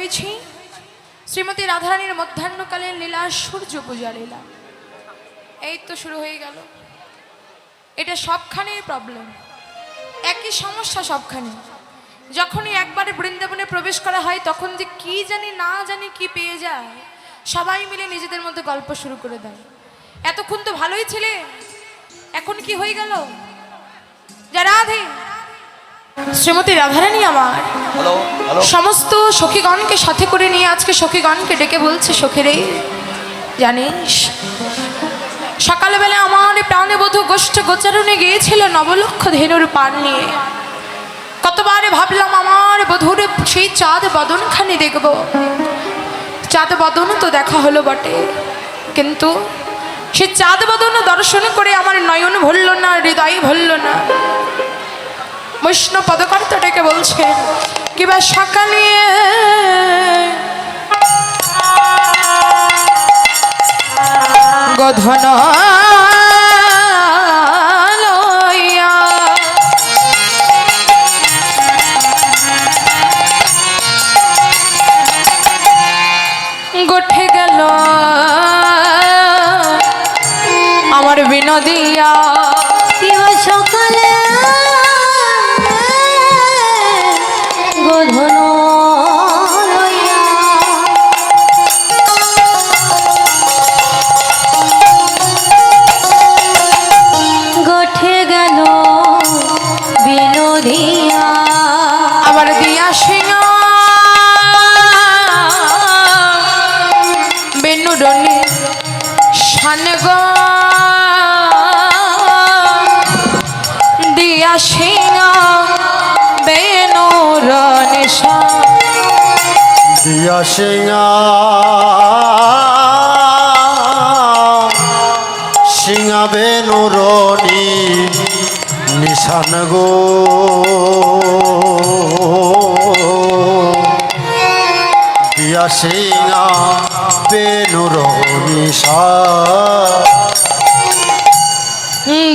হয়েছি। শ্রীমতী রাধারানীর মধ্যাহ্নকালীন লীলা সূর্য পূজা লীলা। এই তো শুরু হয়ে গেল। এটা সবখানেই প্রবলেম একই সমস্যা সবখানে যখনই একবারে বৃন্দাবনে প্রবেশ করা হয়, তখন যে কি জানি না জানি কি পেয়ে যায়। সবাই মিলে নিজেদের মধ্যে গল্প শুরু করে দেয়। এতক্ষণ তো ভালোই ছিলে। এখন কি হয়ে গেল? যা রাধে। শ্রীমতী রাধারানী আমার। সমস্ত সখীগণকে সাথে করে নিয়ে আজকে সখীগণকে ডেকে বলছে সখীরে জানিস সকালবেলা আমার প্রাণে বধূ গোষ্ঠ গোচারণে গিয়েছিল নবলক্ষ ধেনুর পান নিয়ে। কতবার ভাবলাম আমার বধুর সেই চাঁদ বদনখানি দেখব। চাঁদ বদন তো দেখা হলো বটে কিন্তু সে চাঁদ বদন দর্শন করে আমার নয়ন ভরল না হৃদয় ভরল না। বৈষ্ণব পদকর্তা ডেকে বলছে কিবা সকালে গধন আবার দিয়া সিংহ। বেনুডনি শান গো। দিয়া সিংহ বেনুরনি শান। দিয়া সিংহা। সিংহা বেনুরনি নিশান গো। দিয়া সিংহা বেনুর নিশা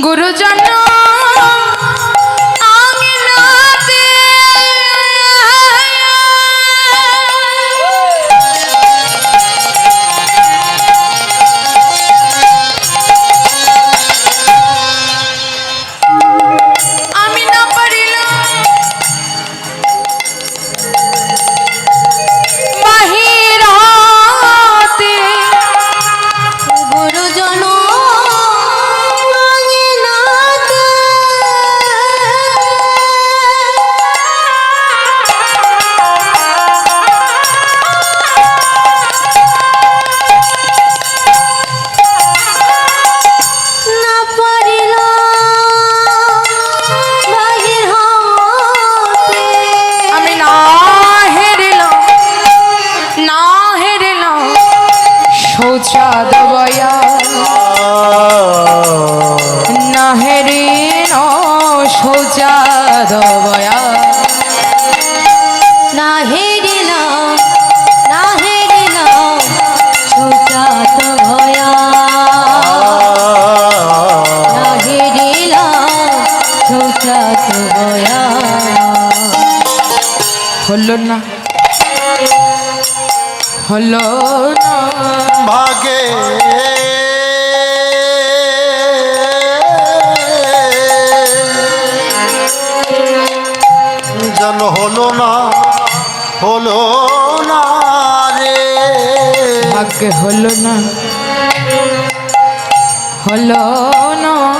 গুরুজন শৌচা দবয়া না হেরিলাম না হেরিলাম ছোটাত ভয়া। না হেরিলাম ছোটাত ভয়া। হলো না হলো না। হলো না হলো না রে। ভাগ্য হলো না হলো না।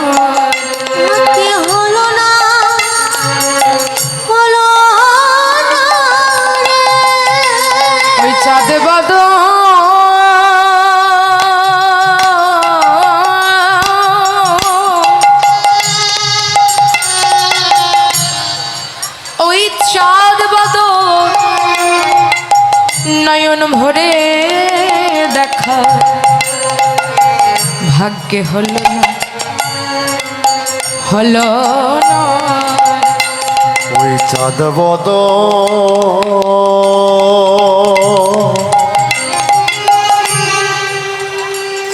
দেখা। ভাগ্যে হল না হল ওই চাঁদ বদ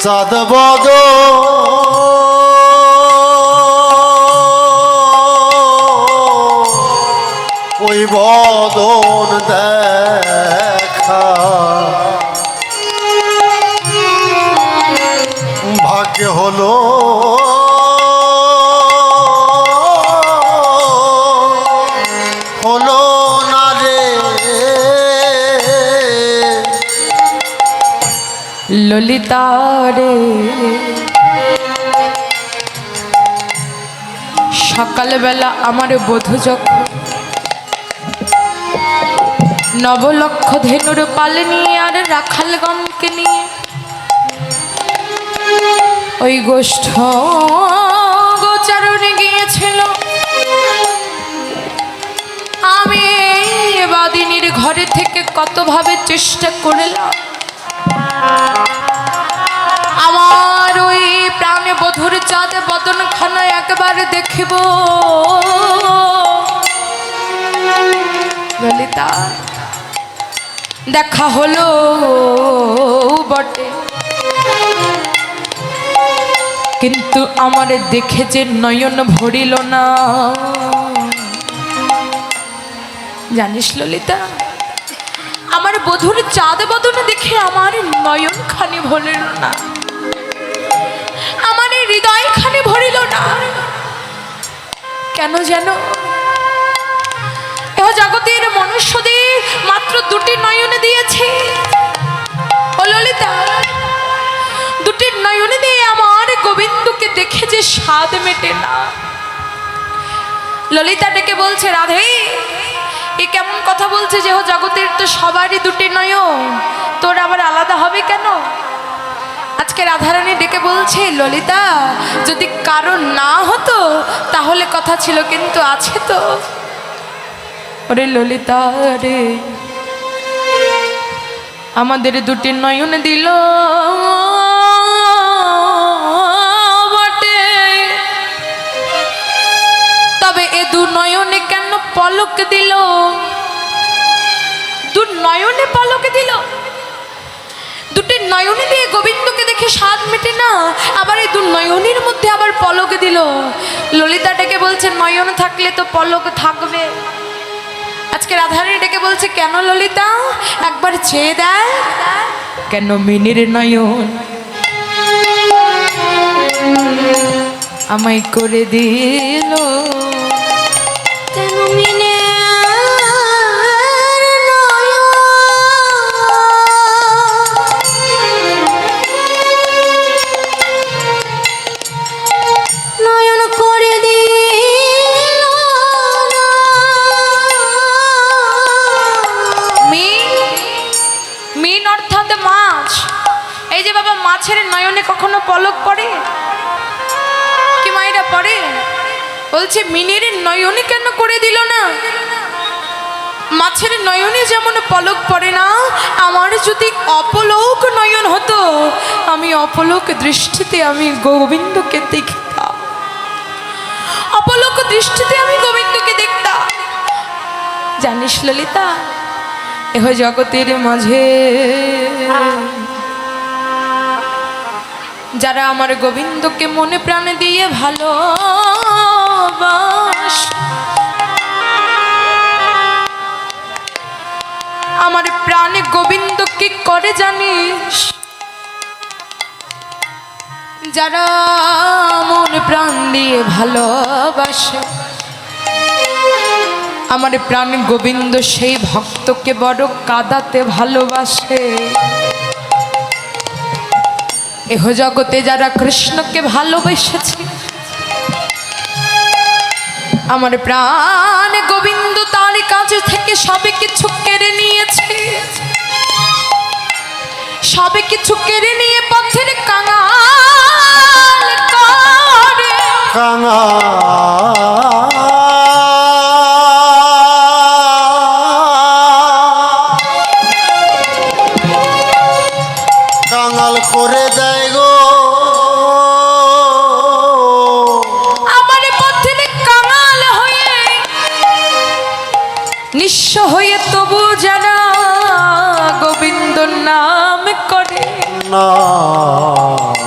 চাঁদ বদ হলো। হলো না রে। ললিতা রে। সকালবেলা আমার বধূ যখন নবলক্ষ ধেনুর পাল নিয়ে আর রাখালগণকে নিয়ে ওই গোষ্ঠ গোচারণে গিয়েছিল। আমি বাদিনীর ঘরে থেকে কতভাবে চেষ্টা করলাম? আমার ওই প্রাণে বধুর চাঁদে বদন খানা একবার দেখিব। ললিতা, দেখা হলো বটে। কিন্তু আমার দেখে যে নয়ন ভরিল না। জানিস ললিতা, আমার বধুর চাঁদ বদনে দেখে আমার নয়ন খানি ভরিল না। আমার হৃদয় খানি ভরিল না। কেন যেন এহ জগতের মনুষ্যদের মাত্র দুটি নয়নে দিয়েছে। ও ললিতা, দুটি নয়নে দিয়ে গোবিন্দকে দেখে যে স্বাদ মেটে না। ললিতা ডেকে বলছে, রাধে, এ কেমন কথা বলছে যে জগতের তো সবারই দুটি নয়ন। তোর আবার আলাদা হবে কেন? আজকে রাধারানী ডেকে বলছে, ললিতা, যদি কারণ না হতো, তাহলে কথা ছিল কিন্তু আছে তো। ওরে ললিতা রে, আমাদের দুটি নয়ন দিল। পলক দিল। দু নয়নে পলক দিল। দুটি নয়নে দিয়ে গোবিন্দকে দেখে স্বাদ মেটে না, আবার এই দু নয়নের মধ্যে আবার পলক দিল। ডেকে বলছে, নয়ন থাকলে তো পলক থাকবে। আজকে রাধারানী ডেকে বলছে, কেন ললিতা? একবার চেয়ে দেয় কেন মিনির নয়ন? আমায় করে দিল। বাবা নয়নে কখনো পলক পড়ে? কি মায়েরা পড়ে? বলছে, মিনের নয়নে কেন করে দিল না? মাছের নয়নে যেমন পলক পড়ে না, আমার যদি অপলোক নয়ন হতো, আমি অপলোক দৃষ্টিতে আমি গোবিন্দকে দেখতাম। অপলোক দৃষ্টিতে আমি গোবিন্দকে দেখতাম। জানিস ললিতা এহ জগতের মাঝে যারা আমার গোবিন্দকে মনে প্রাণে দিয়ে ভালো আমার প্রাণে গোবিন্দ কি করে জানিস। যারা মন প্রাণ দিয়ে ভালোবাসে, আমার প্রাণ গোবিন্দ সেই ভক্তকে বড় কাদাতে ভালোবাসে। এহ জগতে যারা কৃষ্ণকে ভালোবেসেছে, আমার প্রাণ গোবিন্দ তার কাছে থেকে সবে কিছু কেড়ে নিয়েছে। সবে কিছু কেড়ে নিয়ে পথের কাঙাল কাঙা কাঙাল। নাম করে। নাম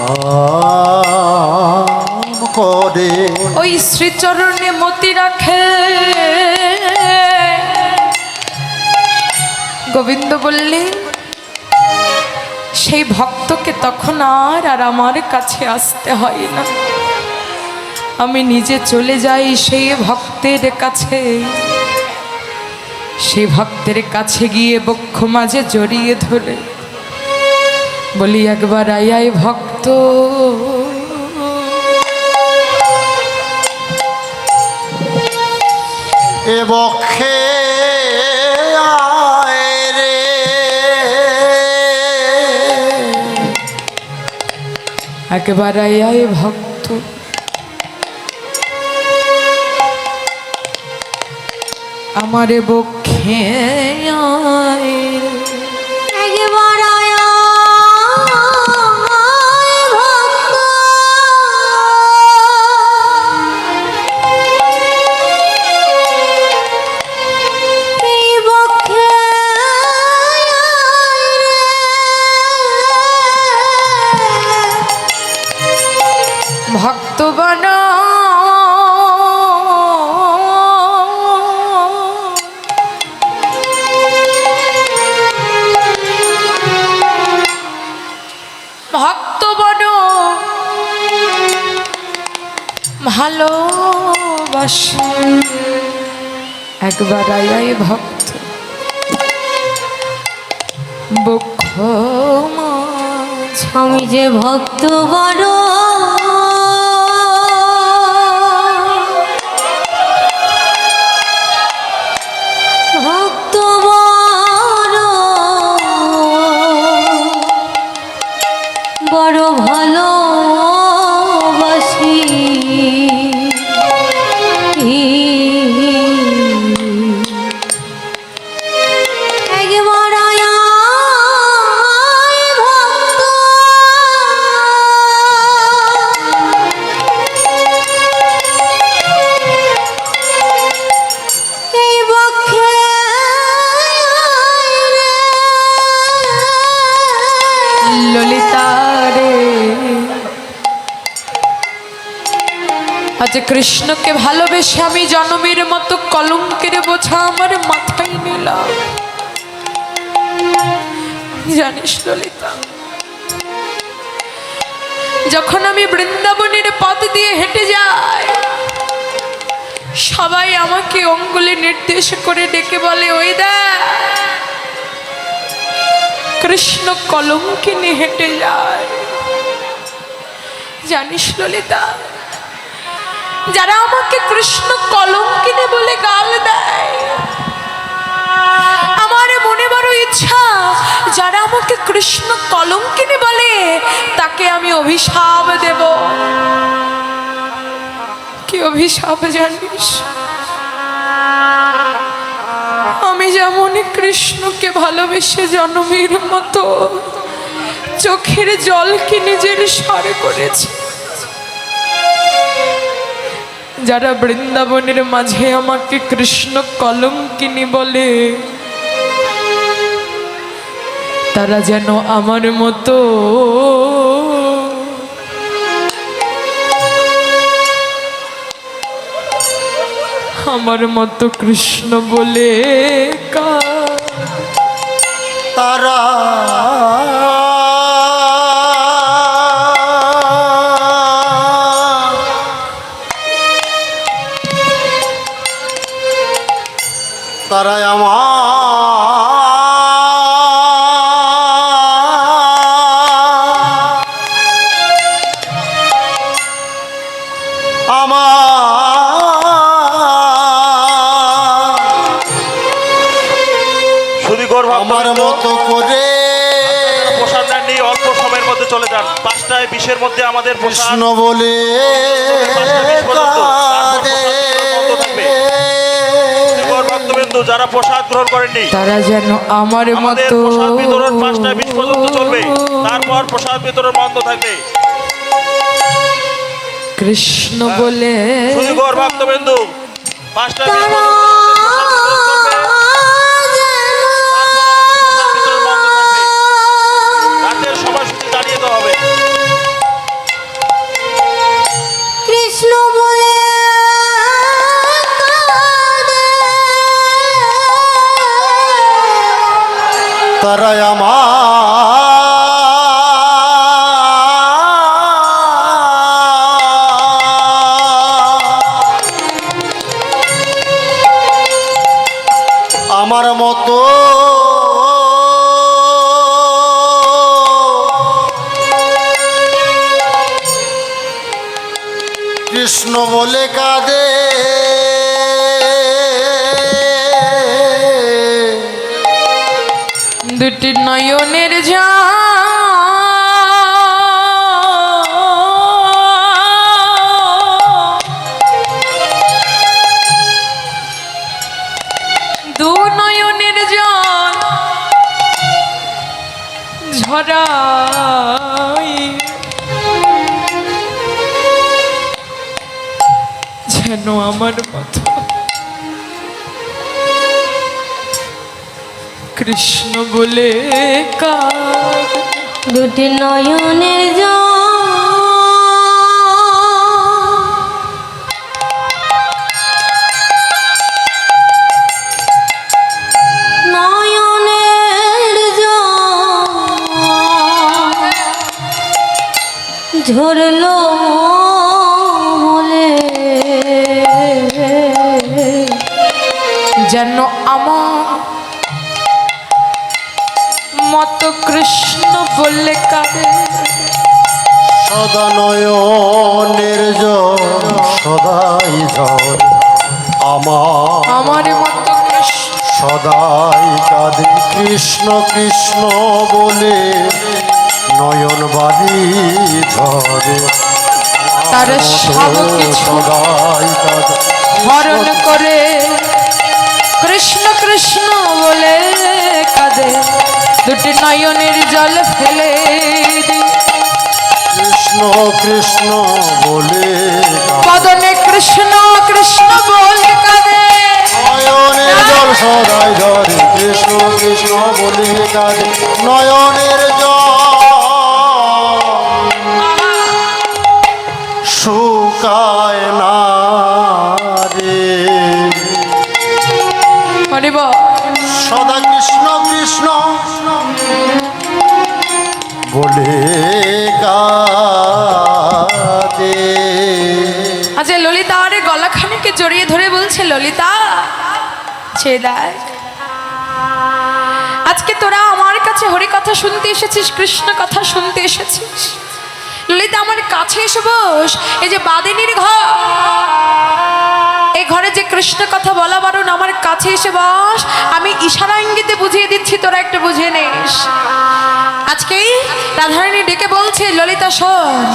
করে। ওই শ্রীচরণে মতি রাখে। গোবিন্দ বললে সেই ভক্তকে তখন আর আর আমার কাছে আসতে হয় না। আমি নিজে চলে যাই সেই ভক্তের কাছে। সেই ভক্তের কাছে গিয়ে বক্ষ মাঝে জড়িয়ে ধরে। বলি একবার আই ভক্ত। এ বক্ষে আয় রে। একবার আই ভক্ত। আমারে বক্ষে আয় ভক্তবন ভালোবাসে। একবার আয় ভক্ত। বক্ষ আমি যে ভক্ত বড় আজ কৃষ্ণকে ভালোবেসে আমি জনমের মতো কলঙ্কের বোঝা আমার মাথায় নিলাম। জানিস ললিতা, যখন আমি বৃন্দাবনের পথ দিয়ে হেঁটে যাই, সবাই আমাকে অঙ্গুলি নির্দেশ করে ডেকে বলে, ওই দেখ, কৃষ্ণ কলঙ্কিনী হেঁটে যায়। জানিস ললিতা যারা আমাকে কৃষ্ণ কলঙ্কিনী বলে গাল দেয়। আমার মনে বড় ইচ্ছা, যারা আমাকে কৃষ্ণ কলঙ্কিনী বলে, তাকে আমি অভিশাপ দেব। কি অভিশাপ জানিস? আমি যেমন কৃষ্ণকে ভালোবেসে জনমের মতো, চোখের জলকে নিজের সারে করেছি। যারা বৃন্দাবনের মাঝে আমাকে কৃষ্ণ কলঙ্কিনী বলে, তারা যেন আমার মতো আমার মতো কৃষ্ণ বলে কার তারা বিশের মধ্যে আমাদের কৃষ্ণ বলে। যারা প্রসাদ গ্রহণ করেননি তারা যেন আমার আমাদের মতো প্রসাদ বিতরণ পাঁচটায় বিশ পর্যন্ত চলবে। তারপর প্রসাদ বিতরণ বন্ধ থাকবে। কৃষ্ণ বলে ভক্তবিন্দু পাঁচটায় বিশ পর্যন্ত কৃষ্ণ বলে কাঁদে। দুটি নয়নের যা যেন আমার মতো। কৃষ্ণ বলে কার দুটি নয়নের জল যেন আমার মত কৃষ্ণ বললে কারে সদা নয়নের জল সদাই ঝর আমার আমার মত সদাই কাঁদে। কৃষ্ণ কৃষ্ণ বলে নয়ন বাড়ি ধরে। তার সদাই কাঁদে। হরণ করে নয়নের জল ফেলে কৃষ্ণ কৃষ্ণ বলে। পদনে কৃষ্ণ কৃষ্ণ বলে কাঁদে। নয়নের জল সদাই ধরে। কৃষ্ণ কৃষ্ণ বলে কাঁদে। নয়নের আজ ললিতা, আরে গলাখানিকে জড়িয়ে ধরে বলছে, ললিতা ছে দেখ আজকে তোরা আমার কাছে হরি কথা শুনতে এসেছিস, কৃষ্ণ কথা শুনতে এসেছিস। ললিতা, আমার কাছে এসে বস, এই যে বাদিনীর ঘর। এই ঘরে যে কৃষ্ণ কথা বলা বারণ, আমার কাছে এসে বস। আমি ইশারা ইঙ্গিতে বুঝিয়ে দিচ্ছি, তোরা একটু বুঝে নিস। আজকেই রাধারানী ডেকে বলছে, ললিতা শোন